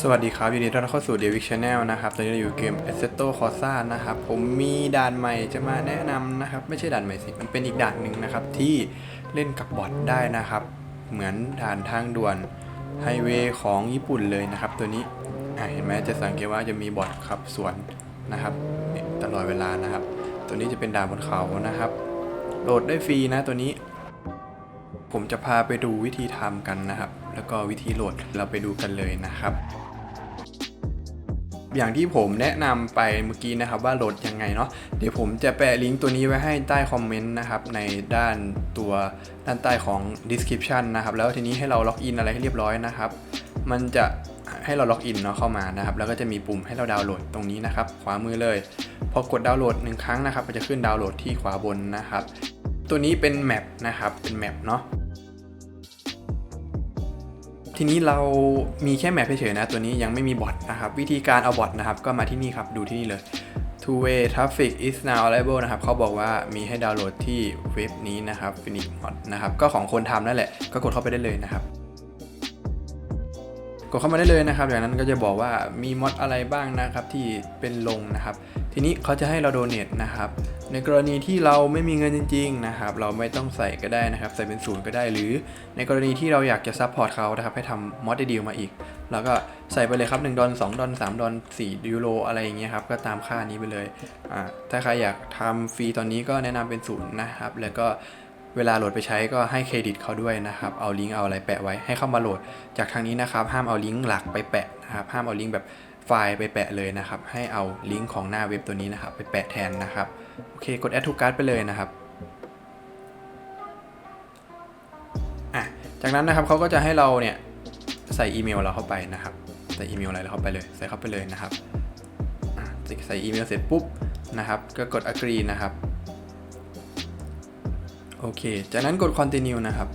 สวัสดีครับยินดีต้อนรับเข้าสู่ d e v i c Channel นะครับ ตอนนี้เราอยู่เกม Assetto Corsa นะครับ ผมมีด่านใหม่จะมาแนะนำนะครับ ไม่ใช่ด่านใหม่สิ มันเป็นอีกด่านหนึ่งนะครับ ที่เล่นกับบอทได้นะครับ เหมือนด่านทางด่วนไฮเวย์ของญี่ปุ่นเลยนะครับ ตัวนี้เห็นไหมจะสังเกตว่าจะมีบอทขับสวนนะครับตลอดเวลานะครับ ตัวนี้จะเป็นด่านบนเขานะครับ โหลดได้ฟรีนะตัวนี้ ผมจะพาไปดูวิธีทำกันนะครับ แล้วก็วิธีโหลดเราไปดูกันเลยนะครับ อย่างที่ผมแนะนำไปเมื่อกี้นะครับว่าโหลดยังไงเนาะเดี๋ยวผมจะแปะลิงก์ตัวนี้ไว้ให้ใต้คอมเมนต์นะครับในด้านตัวด้านใต้ของ description นะครับแล้วทีนี้ให้เราล็อกอินอะไรให้เรียบร้อยนะครับ มันจะให้เราล็อกอินเนาะเข้ามานะครับแล้วก็จะมีปุ่มให้เราดาวน์โหลดตรงนี้นะครับขวามือเลยพอกดดาวน์โหลดหนึ่งครั้งนะครับมันจะขึ้นดาวน์โหลดที่ขวาบนนะครับ ตัวนี้เป็นแมปนะครับเป็นแมปเนาะ ทีนี้เรามีแค่แมปเฉยๆนะ ตัวนี้ยังไม่มีบอทนะครับ วิธีการเอาบอทนะครับ ก็มาที่นี่ครับ ดูที่นี่เลย two way traffic is now available นะครับ เขาบอกว่ามีให้ดาวน์โหลดที่เว็บนี้นะครับ Phoenix Mod นะครับ ก็ของคนทำนั่นแหละ ก็กดเข้าไปได้เลยนะครับ ดเข้ามาได้เลยนะครับจากนั้นก็จะบอกว่ามีมอดอะไรบ้างนะครับที่เป็นลงนะครับ ทีนี้เขาจะให้เราโดเน a นะครับ ในกรณีที่เราไม่มีเงินจริง ๆ นะครับ เราไม่ต้องใส่ก็ได้นะครับ ใส่เป็นศูนย์ก็ได้หรือ ในกรณีที่เราอยากจะซัพพอร์ตเขานะครับ ให้ทำมอดดีลมาอีกเราก็ใส่ไปเลยครับ1ดอล2ดอล3ดอล4ยูโรอะไรอย่างเงี้ยครับก็ตามค่านี้ไปเลยอ่าถ้าใครอยากทำฟรีตอนนี้ก็แนะนำเป็นศูนย์นะครับ แล้วก็ เวลาโหลดไปใช้ก็ให้เครดิตเขาด้วยนะครับ เอาลิงก์เอาอะไรแปะไว้ให้เข้ามาโหลด จากทางนี้นะครับ ห้ามเอาลิงก์หลักไปแปะนะครับห้ามเอาลิงก์แบบไฟล์ไปแปะเลยนะครับ ให้เอาลิงก์ของหน้าเว็บตัวนี้นะครับ ไปแปะแทนนะครับ โอเค กด add to cart ไปเลยนะครับอะจากนั้นนะครับเขาก็จะให้เราเนี่ยใส่อีเมลเราเข้าไปนะครับ ใส่อีเมลอะไรเราเข้าไปเลย ใส่เข้าไปเลยนะครับใส่อีเมลเสร็จปุ๊บนะครับ ก็กด agree นะครับ โอเค จากนั้นกด continue นะครับ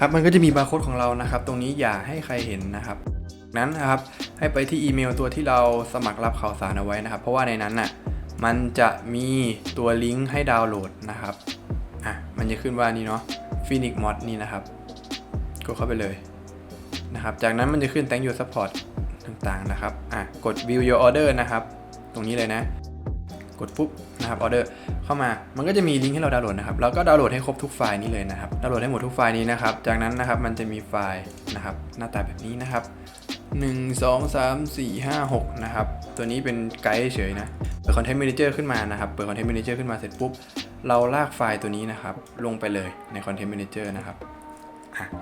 ครับมันก็จะมีบาร์โค้ดของเรานะครับ ตรงนี้อย่าให้ใครเห็นนะครับ นั้นนะครับให้ไปที่อีเมลตัวที่เราสมัครรับข่าวสารเอาไว้นะครับ เพราะว่าในนั้นน่ะมันจะมีตัวลิงก์ให้ดาวน์โหลดนะครับอะมันจะขึ้นว่านี่เนาะ Phoenix Mod นี่นะครับกดเข้าไปเลยนะครับ จากนั้นมันจะขึ้น thank you support ต่างๆนะครับ อะ กด view your order นะครับ ตรงนี้เลยนะ กดปุ๊บ นะครับออเดอร์เข้ามา มันก็จะมีลิงก์ให้เราดาวน์โหลดนะครับเราก็ดาวน์โหลดให้ครบทุกไฟล์นี้เลยนะครับดาวน์โหลดให้หมดทุกไฟล์นี้นะครับ จากนั้นนะครับมันจะมีไฟล์นะครับหน้าตาแบบนี้นะครับ 1 2 3 4 5 6 นะครับ ตัวนี้เป็นไกด์เฉยนะ เปิด Content Manager ขึ้นมานะครับ เปิด Content Manager ขึ้นมาเสร็จปุ๊บ เราลากไฟล์ตัวนี้นะครับ ลงไปเลยใน Content Manager นะครับ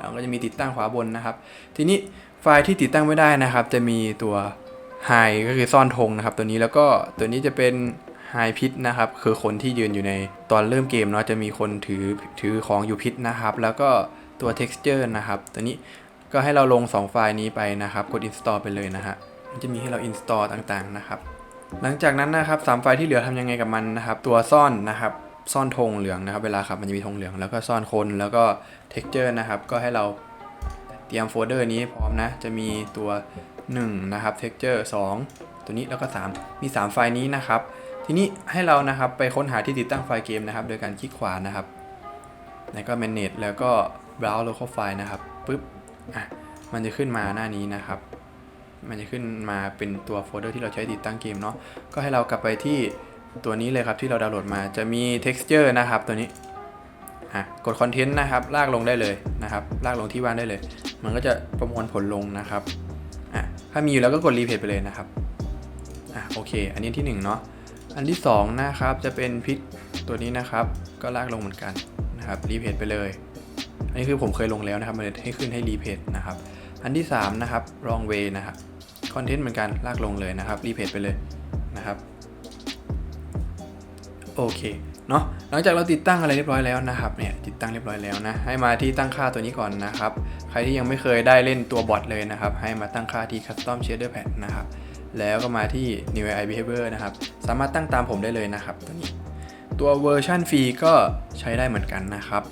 เราก็จะมีติดตั้งขวาบนนะครับ ทีนี้ไฟล์ที่ติดตั้งไม่ได้นะครับ จะมีตัว High ก็คือซ่อนธงนะครับ ตัวนี้แล้วก็ตัวนี้จะเป็น High พิษนะครับคือคนที่ยืนอยู่ในตอนเริ่มเกมเนาะจะมีคนถือถือของอยู่พิษนะครับ แล้วก็ตัว texture นะครับ ตัวนี้ก็ให้เราลง 2 ไฟล์นี้ไปนะครับ กด install ไปเลยนะฮะมันจะมีให้เรา install ต่างๆนะครับ หลังจากนั้นนะครับสามไฟล์ที่เหลือทำยังไงกับมันนะครับ ตัวซ่อนนะครับซ่อนธงเหลืองนะครับ เวลาขับมันจะมีธงเหลืองแล้วก็ซ่อนคนแล้วก็ texture นะครับ ก็ให้เราเตรียมโฟลเดอร์นี้พร้อมนะ จะมีตัว 1 นะครับ texture 2 ตัวนี้แล้วก็ 3 มี 3 ไฟล์นี้นะครับ ทีนี้ให้เรานะครับไปค้นหาที่ติดตั้งไฟล์เกมนะครับ โดยการคลิกขวานะครับแล้วก็ manage แล้วก็ browse local file นะครับปึ๊บอะมันจะขึ้นมาหน้านี้นะครับ มันจะขึ้นมาเป็นตัวโฟลเดอร์ที่เราใช้ติดตั้งเกมเนาะก็ให้เรากลับไปที่ตัวนี้เลยครับที่เราดาวน์โหลดมาจะมี texture นะครับตัวนี้อะกด content นะครับ ลากลงได้เลยนะครับ ลากลงที่ว่างได้เลย มันก็จะประมวลผลลงนะครับอะถ้ามีอยู่แล้วก็กด repeat ไปเลยนะครับอะโอเค อันนี้ที่หนึ่งเนาะ อันที่สองนะครับจะเป็นพิษตัวนี้นะครับ ก็ลากลงเหมือนกันนะครับ repeat ไปเลย อันนี้คือผมเคยลงแล้วนะครับมันจะให้ขึ้นให้ repeat นะครับ อันที่3นะครับ wrong way นะครับคอนเทนต์เหมือนกันลากลงเลยนะครับรีเพจไปเลยนะครับโอเคเนาะหลังจากเราติดตั้งอะไรเรียบร้อยแล้วนะครับเนี่ยติดตั้งเรียบร้อยแล้วนะให้มาที่ตั้งค่าตัวนี้ก่อนนะครับ ใครที่ยังไม่เคยได้เล่นตัวบอทเลยนะครับ ให้มาตั้งค่าที่ custom shader pad นะครับ แล้วก็มาที่ new AI behavior นะครับ สามารถตั้งตามผมได้เลยนะครับตัวนี้ ตัวเวอร์ชันฟรีก็ใช้ได้เหมือนกันนะครับ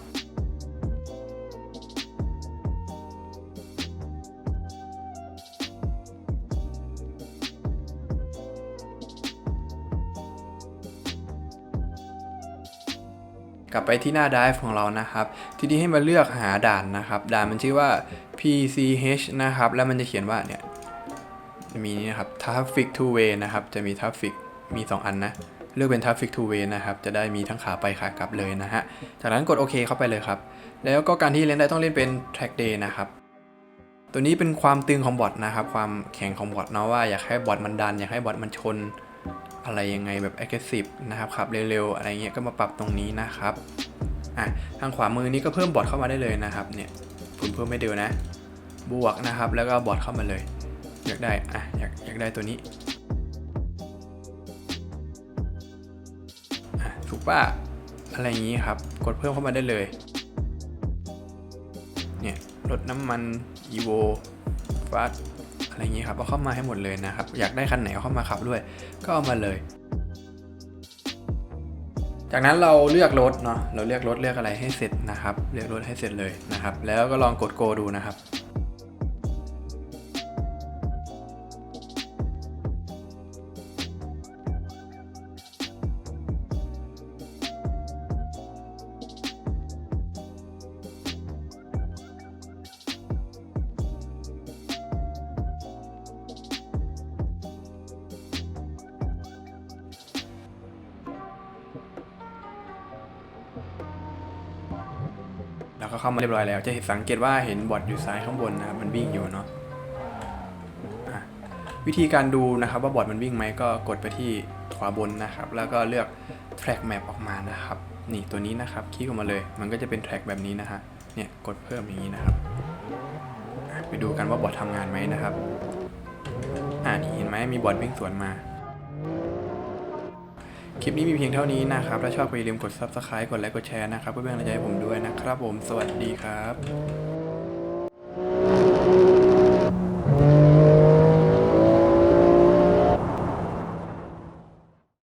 กลับไปที่หน้า Drive ของเรานะครับ ทีนี้ให้มาเลือกหาด่านนะครับ ด่านมันชื่อว่า PCH นะครับ แล้วมันจะเขียนว่าเนี่ย จะมีนี่นะครับ Traffic Two Way นะครับ จะมี Traffic มี 2 อันนะ เลือกเป็น Traffic Two Way นะครับ จะได้มีทั้งขาไปขากลับเลยนะฮะ จากนั้นกดโอเคเข้าไปเลยครับ แล้วก็การที่เล่นได้ต้องเล่นเป็น Track Day นะครับ ตัวนี้เป็นความตึงของบอทนะครับ ความแข็งของบอทเนาะว่าอยากให้บอทมันดัน อยากให้บอทมันชนอะไรยังไงแบบ aggressive นะครับขับเร็วๆ อะไรเงี้ยก็มาปรับตรงนี้นะครับอะทางขวามือนี้ก็เพิ่มบอทเข้ามาได้เลยนะครับเนี่ยผมเพิ่มไม่เดียวนะ บวกนะครับแล้วก็บอทเข้ามาเลย อยากได้อะอยากอยากได้ตัวนี้อะถูกป่ะอะไรอย่างนี้ครับ กดเพิ่มเข้ามาได้เลย เนี่ยรถน้ำมัน evo ฟาสอะไรอย่างนี้ครับเอาเข้ามาให้หมดเลยนะครับ อยากได้คันไหนเอาเข้ามาขับด้วย ก็เอามาเลย จากนั้นเราเลือกรถเนาะเราเลือกรถเลือกอะไรให้เสร็จนะครับ เลือกรถให้เสร็จเลยนะครับ แล้วก็ลองกด go ดูนะครับ แล้วก็เข้ามาเรียบร้อยแล้ว จะเห็นสังเกตว่าเห็นบอทอยู่ซ้ายข้างบนนะครับมันวิ่งอยู่เนาะวิธีการดูนะครับว่าบอทมันวิ่งไหมก็กดไปที่ขวาบนนะครับ แล้วก็เลือก track map ออกมานะครับ นี่ตัวนี้นะครับคลิกออกมาเลย มันก็จะเป็น track แบบนี้นะฮะเนี่ยกดเพิ่มอย่างนี้นะครับไปดูกันว่าบอททำงานไหมนะครับ อ่านี่เห็นไหมมีบอทวิ่งสวนมา คลิปนี้มีเพียงเท่านี้นะครับ ถ้าชอบก็อย่าลืมกด subscribe กดไลค์ กดแชร์นะครับ เพื่อเป็นกำลังใจให้ผมด้วยนะครับผม สวัสดีครับ